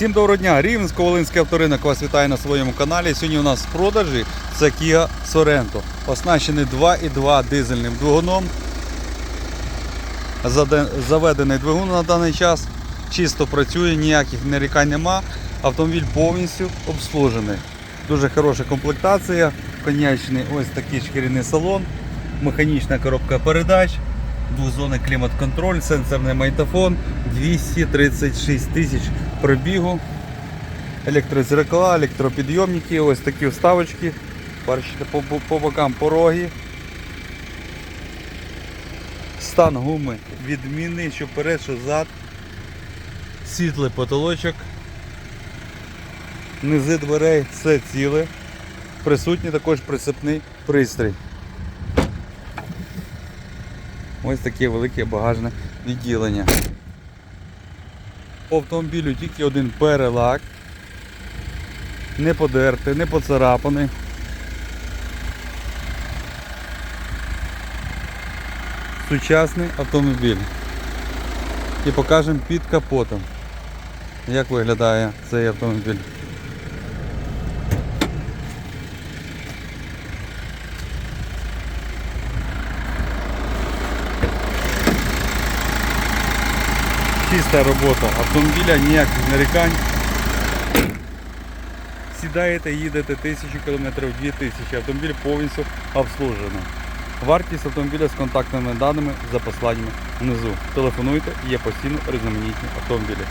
Всім доброго дня! Рівненсько-Волинський авторинок вас вітає на своєму каналі. Сьогодні у нас в продажі це Kia Sorento. Оснащений 2,2 дизельним двигуном. Заведений двигун на даний час. Чисто працює, ніяких нарікань нема. Автомобіль повністю обслужений. Дуже хороша комплектація. Конячний ось такий шкіряний салон, механічна коробка передач, двозонний клімат-контроль, сенсорний магнітофон, 236 тисяч пробігу, електрозеркала, електропідйомники, ось такі вставочки. Бачите, по, по- по бокам пороги. Стан гуми відмінний, що вперед, що зад. Світлий потолочок. Низи дверей все ціле. Присутній також прицепний пристрій. Ось таке велике багажне відділення. По автомобілю тільки один перелак. Не подертий, не поцарапаний. Сучасний автомобіль. І покажемо під капотом, як виглядає цей автомобіль. Чиста робота автомобіля, ніяких нарікань. Сідаєте, їдете тисячу кілометрів, дві тисячі. Автомобіль повністю обслужений. Вартість автомобіля з контактними даними за посланнями внизу. Телефонуйте, є постійно різноманітні автомобілі.